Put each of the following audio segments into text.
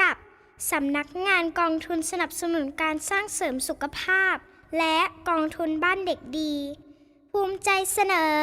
กับสำนักงานกองทุนสนับสนุนการสร้างเสริมสุขภาพ และกองทุนบ้านเด็กดี ภูมิใจเสนอ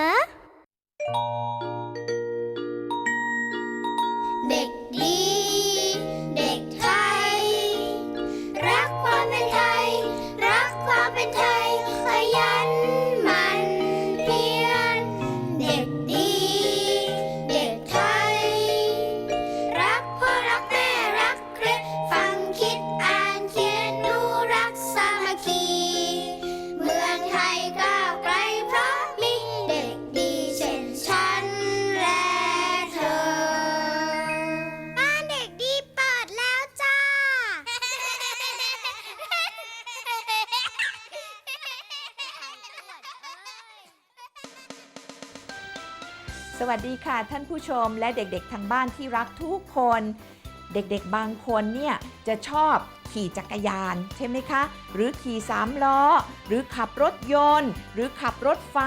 สวัสดีค่ะท่านผู้ชมและเด็กๆทางบ้านที่รักทุกคน เด็กๆบางคนเนี่ยจะชอบขี่จักรยานใช่ไหมคะ หรือขี่สามล้อ หรือขับรถยนต์ หรือขับรถไฟ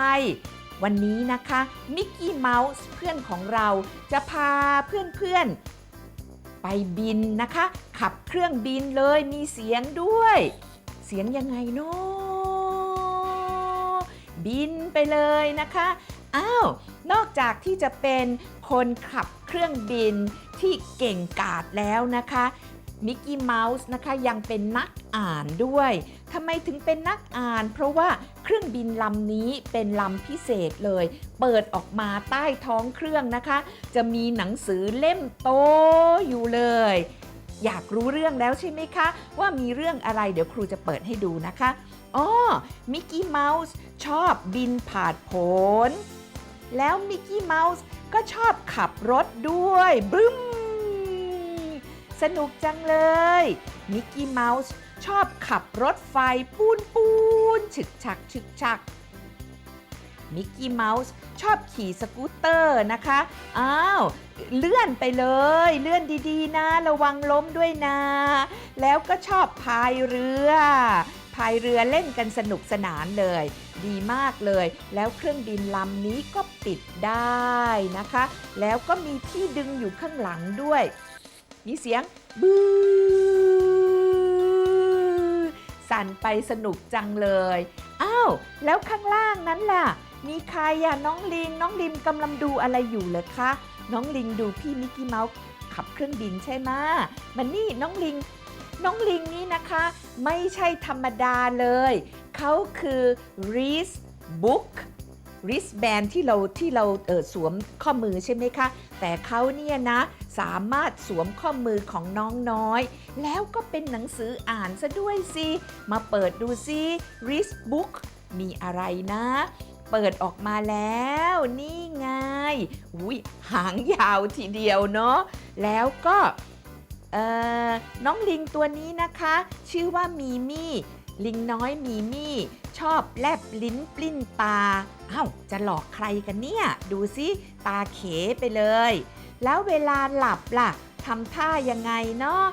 วันนี้นะคะมิกกี้เมาส์เพื่อนของเราจะพาเพื่อนๆ ไปบินนะคะ ขับเครื่องบินเลยมีเสียงด้วย เสียงยังไงเนาะบินไปเลยนะคะ อ้าว นอกจากที่จะเป็นคนขับเครื่องบินที่เก่งกาจแล้วนะคะมิกกี้เมาส์นะคะยังเป็นนักอ่านด้วยทำไมถึงเป็นนักอ่าน เพราะว่าเครื่องบินลำนี้เป็นลำพิเศษเลย เปิดออกมาใต้ท้องเครื่องนะคะ จะมีหนังสือเล่มโตอยู่เลย อยากรู้เรื่องแล้วใช่ไหมคะ ว่ามีเรื่องอะไรเดี๋ยวครูจะเปิดให้ดูนะคะอ๋อมิกกี้เมาส์ชอบบินผ่านผล แล้วมิกกี้เมาส์ก็ชอบขับรถด้วยบึ้ม สนุกจังเลย มิกกี้เมาส์ชอบขับรถไฟปูนปูนฉึกฉักฉึกฉักมิกกี้เมาส์ชอบขี่สกูตเตอร์นะคะ อ้าว เลื่อนไปเลย เลื่อนดีๆนะ ระวังล้มด้วยนะ แล้วก็ชอบพายเรือ พายเรือเล่นกันสนุกสนานเลย ดีมากเลย แล้วเครื่องบินลำนี้ก็ปิดได้นะคะ แล้วก็มีที่ดึงอยู่ข้างหลังด้วย มีเสียงบูสั่นไปสนุกจังเลยอ้าวแล้วข้างล่างนั้นล่ะ มีใครอะน้องลิง น้องลิมกำลังดูอะไรอยู่เหรอคะ น้องลิงดูพี่มิกกี้เมาส์ขับเครื่องบินใช่ไหมมันนี่น้องลิง น้องลิงนี้นะคะ ไม่ใช่ธรรมดาเลย เขาคือ wrist book wristband ที่เราที่เราเออสวมข้อมือใช่ไหมคะ แต่เขาเนี่ยนะสามารถสวมข้อมือของน้องน้อย แล้วก็เป็นหนังสืออ่านซะด้วยสิมาเปิดดูสิ wrist book มีอะไรนะ เปิดออกมาแล้วนี่ไงอุ้ยหางยาวทีเดียวเนาะแล้วก็เออ น้องลิงตัวนี้นะคะ ชื่อว่ามีมี่ ลิงน้อยมีมี่ ชอบแลบลิ้นปลิ้นตาอ้าวจะหลอกใครกันเนี่ย ดูสิตาเขไปเลย แล้วเวลาหลับล่ะทำท่ายังไงเนาะ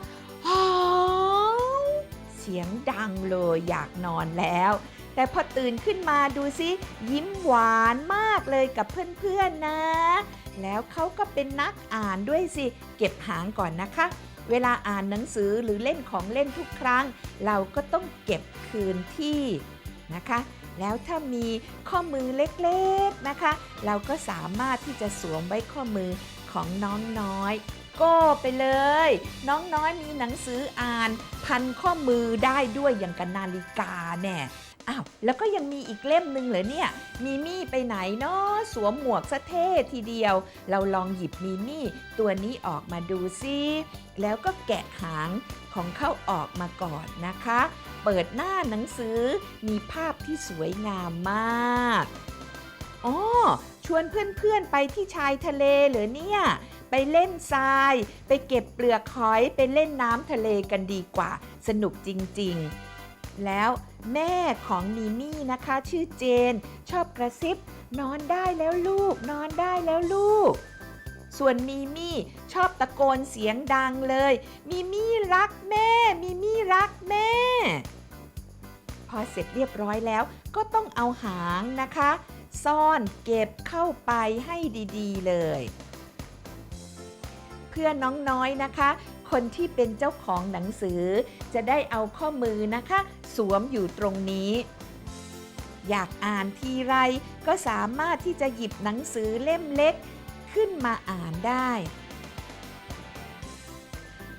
เสียงดังเลยอยากนอนแล้ว แต่พอตื่นขึ้นมาดูสิ ยิ้มหวานมากเลยกับเพื่อนๆนะแล้วเขาก็เป็นนักอ่านด้วยสิ เก็บหางก่อนนะคะ เวลาอ่านหนังสือหรือเล่นของเล่นทุกครั้ง เราก็ต้องเก็บคืนที่นะคะ แล้วถ้ามีข้อมือเล็กๆนะคะ เราก็สามารถที่จะสวมไว้ข้อมือของน้องน้อยก้ไปเลย น้องน้อยมีหนังสืออ่าน พันข้อมือได้ด้วยอย่างกับนาฬิกาแน่ อ้าวแล้วก็ยังมีอีกเล่มหนึ่งเหรอเนี่ยมีมี่ไปไหนเนาะสวมหมวกซะเท่ทีเดียว เราลองหยิบมีมี่ตัวนี้ออกมาดูซิแล้วก็แกะหางของเขาออกมาก่อนนะคะ เปิดหน้าหนังสือมีภาพที่สวยงามมากอ๋อชวนเพื่อนๆไปที่ชายทะเลเหรอเนี่ย ไปเล่นทราย ไปเก็บเปลือกหอย ไปเล่นน้ำทะเลกันดีกว่า สนุกจริง ๆ แล้วแม่ของมีมี่นะคะ ชื่อเจน ชอบกระซิบ นอนได้แล้วลูก นอนได้แล้วลูก ส่วนมีมี่ชอบตะโกนเสียงดังเลย มีมี่รักแม่ มีมี่รักแม่ พอเสร็จเรียบร้อยแล้วก็ต้องเอาหางนะคะ ซ่อนเก็บเข้าไปให้ดี ๆ เลย เพื่อนน้องน้อยนะคะ คนที่เป็นเจ้าของหนังสือ จะได้เอาข้อมือนะคะ สวมอยู่ตรงนี้ อยากอ่านทีไรก็สามารถที่จะหยิบหนังสือเล่มเล็ก ขึ้นมาอ่านได้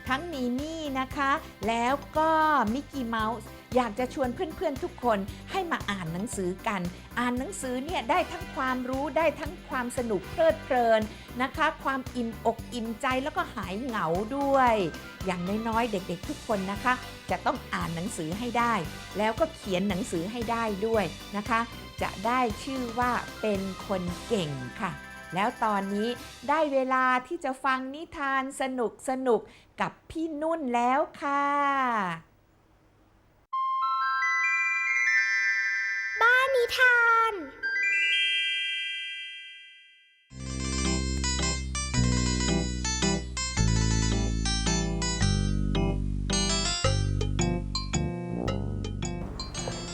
ทั้งมีมี่นะคะ แล้วก็มิกกี้เมาส์ อยากจะชวนเพื่อนๆทุกคนให้มาอ่านหนังสือกัน อ่านหนังสือเนี่ยได้ทั้งความรู้ได้ทั้งความสนุกเพลิดเพลินนะคะ ความอิ่มอกอิ่มใจแล้วก็หายเหงาด้วย อย่างน้อยๆเด็กๆทุกคนนะคะ จะต้องอ่านหนังสือให้ได้ แล้วก็เขียนหนังสือให้ได้ด้วยนะคะ จะได้ชื่อว่าเป็นคนเก่งค่ะแล้วตอนนี้ได้เวลาที่จะฟังนิทานสนุกสนุกกับพี่นุ่นแล้วค่ะ นิทาน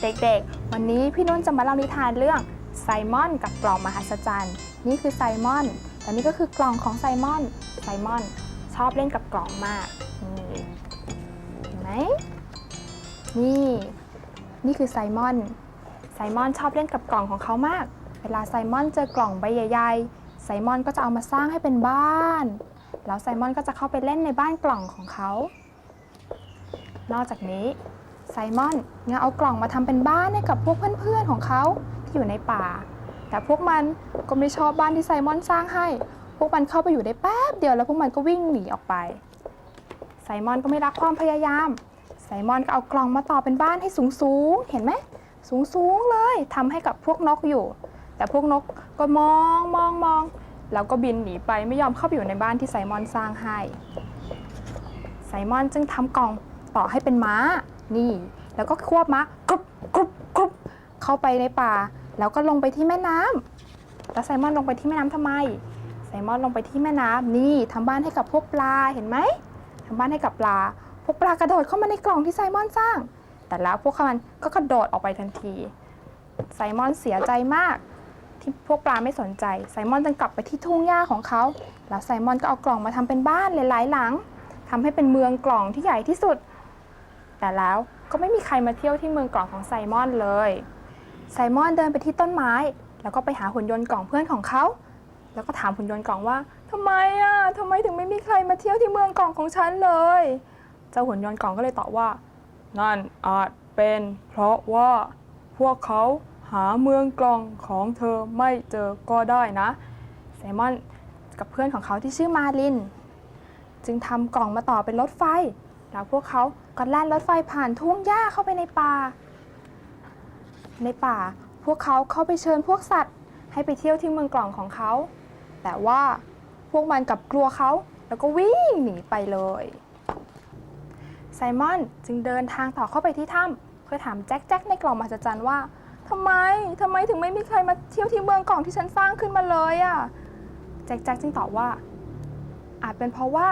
เด็กๆ วันนี้พี่นุ่นจะมาเล่านิทานเรื่องไซมอนกับกล่องมหัศจรรย์ นี่คือไซมอนและนี่ก็คือกล่องของไซมอน ไซมอนชอบเล่นกับกล่องมากนี่เห็นไหมนี่ นี่คือไซมอน ไซมอนชอบเล่นกับกล่องของเขามาก เวลาไซมอนเจอกล่องใบใหญ่ ๆ ไซมอนก็จะเอามาสร้างให้เป็นบ้าน แล้วไซมอนก็จะเข้าไปเล่นในบ้านกล่องของเขา นอกจากนี้ไซมอนยังเอากล่องมาทำเป็นบ้านให้กับพวกเพื่อนๆของเขาที่อยู่ในป่า แต่พวกมันก็ไม่ชอบบ้านที่ไซมอนสร้างให้ พวกมันเข้าไปอยู่ได้แป๊บเดียวแล้วพวกมันก็วิ่งหนีออกไป ไซมอนก็ไม่รักความพยายาม ไซมอนก็เอากล่องมาต่อเป็นบ้านให้สูงๆ เห็นไหม สูงๆเลยทำให้กับพวกนกอยู่ แต่พวกนกก็มองมองมองแล้วก็บินหนีไปไม่ยอมเข้าไปอยู่ในบ้านที่ไซมอนสร้างให้ ไซมอนจึงทำกล่องต่อให้เป็นม้านี่ แล้วก็ควบม้ากรุบกรุบกรุบเข้าไปในป่า แล้วก็ลงไปที่แม่น้ำแล้วไซมอนลงไปที่แม่น้ำทำไม ไซมอนลงไปที่แม่น้ำนี่ทำบ้านให้กับพวกปลาเห็นไหมทำบ้านให้กับปลา พวกปลากระโดดเข้ามาในกล่องที่ไซมอนสร้าง แต่แล้วพวกมันก็กระโดดออกไปทันที ไซมอนเสียใจมาก ที่พวกปลาไม่สนใจ ไซมอนจึงกลับไปที่ทุ่งหญ้าของเขา แล้วไซมอนก็เอากล่องมาทำเป็นบ้านหลายๆหลังทำให้เป็นเมืองกล่องที่ใหญ่ที่สุด แต่แล้วก็ไม่มีใครมาเที่ยวที่เมืองกล่องของไซมอนเลย ไซมอนเดินไปที่ต้นไม้ แล้วก็ไปหาหุ่นยนต์กล่องเพื่อนของเขา แล้วก็ถามหุ่นยนต์กล่องว่าทำไมอะทำไมถึงไม่มีใครมาเที่ยวที่เมืองกล่องของฉันเลย เจ้าหุ่นยนต์กล่องก็เลยตอบว่า นั่นอาจเป็นเพราะว่าพวกเขาหาเมืองกล่องของเธอไม่เจอก็ได้นะไซมอนกับเพื่อนของเขาที่ชื่อมาลิน จึงทำกล่องมาต่อเป็นรถไฟ แล้วพวกเขาก็แล่นรถไฟผ่านทุ่งหญ้าเข้าไปในป่า ในป่าพวกเขาเข้าไปเชิญพวกสัตว์ ให้ไปเที่ยวที่เมืองกล่องของเขา แต่ว่าพวกมันกลับกลัวเขาแล้วก็วิ่งหนีไปเลย ไซมอนจึงเดินทางต่อเข้าไปที่ถ้ำเพื่อถามแจ็คแจ็คในกล่องมหัศจรรย์ว่าทำไมทำไมถึงไม่มีใครมาเที่ยวที่เมืองกล่องที่ฉันสร้างขึ้นมาเลยอะ่ะแจ็คแจ็คจึงตอบว่า อาจเป็นเพราะว่า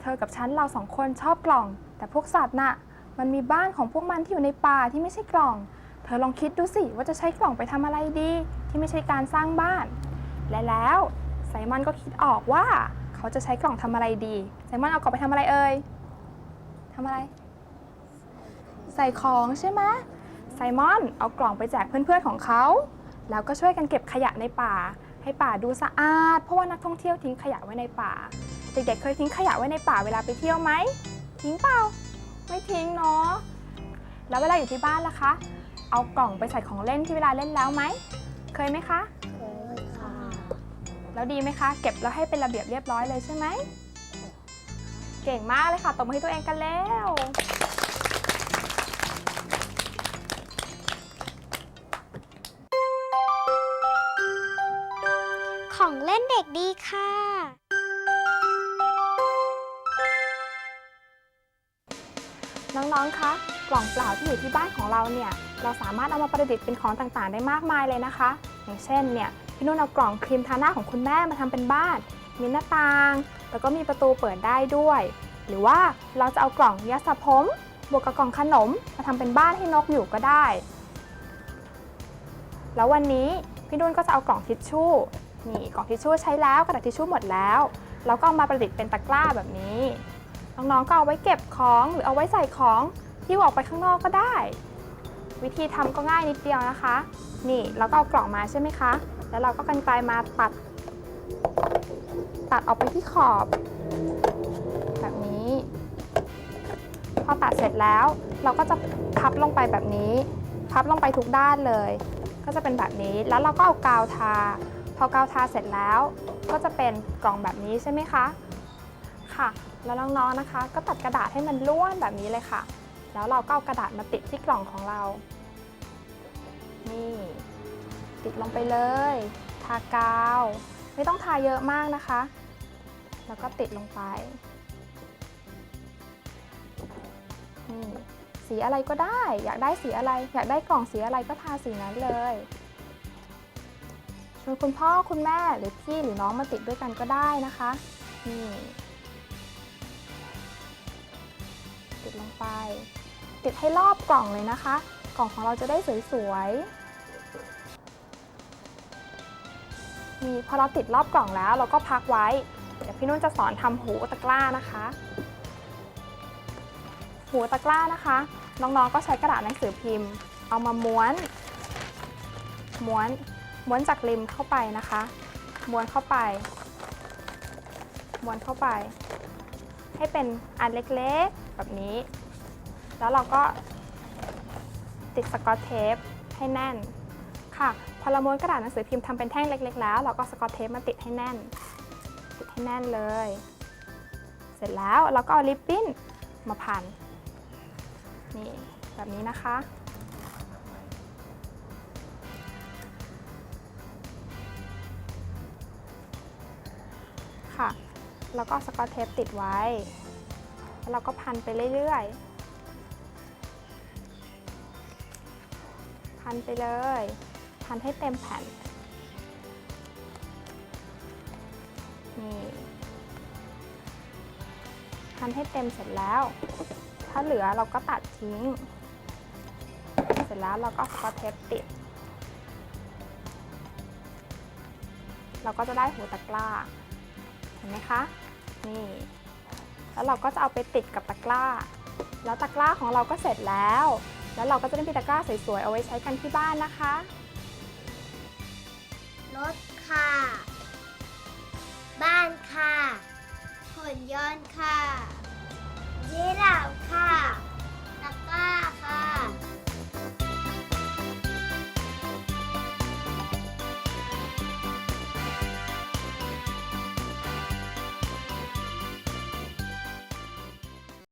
เธอกับฉันเราสองคนชอบกล่อง แต่พวกสัตว์น่ะ มันมีบ้านของพวกมันที่อยู่ในป่าที่ไม่ใช่กล่อง เธอลองคิดดูสิว่าจะใช้กล่องไปทำอะไรดี ที่ไม่ใช่การสร้างบ้าน และแล้วไซมอนก็คิดออกว่า เขาจะใช้กล่องทำอะไรดีไซมอนเอากล่องไปทำอะไรเอ่ย ทำอะไร ใส่ของใช่ไหมไซมอนเอากล่องไปแจกเพื่อนๆของเขา แล้วก็ช่วยกันเก็บขยะในป่า ให้ป่าดูสะอาด เพราะว่านักท่องเที่ยวทิ้งขยะไว้ในป่า เด็กๆเคยทิ้งขยะไว้ในป่าเวลาไปเที่ยวไหม ทิ้งเปล่า ไม่ทิ้งเนาะ แล้วเวลาอยู่ที่บ้านล่ะคะ เอากล่องไปใส่ของเล่นที่เวลาเล่นแล้วไหม เคยไหมคะเคยค่ะแล้วดีไหมคะ เก็บแล้วให้เป็นระเบียบเรียบร้อยเลยใช่ไหม เก่งมากเลยค่ะตบมือให้ตัวเองกันแล้ว ของเล่นเด็กดีค่ะ น้อง ๆ คะ กล่องเปล่าที่อยู่ที่บ้านของเราเนี่ย เราสามารถเอามาประดิษฐ์เป็นของต่างๆ ได้มากมายเลยนะคะ อย่างเช่นเนี่ย พี่นุ่นเอากล่องครีมทาหน้าของคุณแม่มาทำเป็นบ้าน มีหน้าต่าง แล้วก็มีประตูเปิดได้ด้วย หรือว่าเราจะเอากล่องยาสระผมบวกกับกล่องขนมมาทำเป็นบ้านให้นกอยู่ก็ได้ แล้ววันนี้พี่นุ่นก็จะเอากล่องทิชชู่นี่กล่องทิชชู่ใช้แล้วกระดาษทิชชู่หมดแล้วเราก็เอามาประดิษฐ์เป็นตะกร้าแบบนี้ น้องๆก็เอาไว้เก็บของหรือเอาไว้ใส่ของที่ออกไปข้างนอกก็ได้ วิธีทำก็ง่ายนิดเดียวนะคะ นี่เราก็เอากล่องมาใช่ไหมคะ แล้วเราก็กันไกลมาตัด ตัดออกไปที่ขอบ แบบนี้ พอตัดเสร็จแล้ว เราก็จะพับลงไปแบบนี้ พับลงไปทุกด้านเลย ก็จะเป็นแบบนี้แล้วเราก็เอากาวทา พอกาวทาเสร็จแล้ว ก็จะเป็นกล่องแบบนี้ใช่ไหมคะค่ะ แล้วน้องๆนะคะ ก็ตัดกระดาษให้มันล้วนแบบนี้เลยค่ะ แล้วเราก็เอากระดาษมาติดที่กล่องของเรา นี่ ติดลงไปเลย ทากาว ไม่ต้องทาเยอะมากนะคะ แล้วก็ติดลงไปนี่สีอะไรก็ได้ อยากได้สีอะไร อยากได้กล่องสีอะไรก็ทาสีนั้นเลยชวนคุณพ่อคุณแม่หรือพี่หรือน้องมาติดด้วยกันก็ได้นะคะนี่ติดลงไป ติดให้รอบกล่องเลยนะคะ กล่องของเราจะได้สวยๆ นี่พอเราติดรอบกล่องแล้ว เราก็พักไว้ เดี๋ยวพี่นุ่นจะสอนทำหูตะกร้านะคะ หูตะกร้านะคะ น้องๆก็ใช้กระดาษหนังสือพิมพ์ เอามาม้วน ม้วน ม้วนจากริมเข้าไปนะคะ ม้วนเข้าไป ม้วนเข้าไป ให้เป็นอันเล็กๆแบบนี้ แล้วเราก็ติดสกอตเทปให้แน่น ค่ะ พอเราม้วนกระดาษหนังสือพิมพ์ทำเป็นแท่งเล็ก ๆ แล้ว เราก็สกอตเทปมาติดให้แน่น ติดให้แน่นเลย เสร็จแล้วเราก็เอาลิปปิ้นมาพัน นี่แบบนี้นะคะ ค่ะ แล้วก็สกอตเทปติดไว้ แล้วเราก็พันไปเรื่อยๆ พันไปเลย พันให้เต็มแผ่น นี่ พันให้เต็มเสร็จแล้ว ถ้าเหลือเราก็ตัดทิ้ง เสร็จแล้วเราก็สกอตเทปติด เราก็จะได้หูตะกร้า เห็นไหมคะ นี่ แล้วเราก็จะเอาไปติดกับตะกร้า แล้วตะกร้าของเราก็เสร็จแล้วแล้วเราก็จะได้มีตะกร้าสวยๆ เอาไว้ใช้กันที่บ้านนะคะ รถค่ะ บ้านค่ะหุ่นยนต์ค่ะยีราฟค่ะตะกร้าค่ะ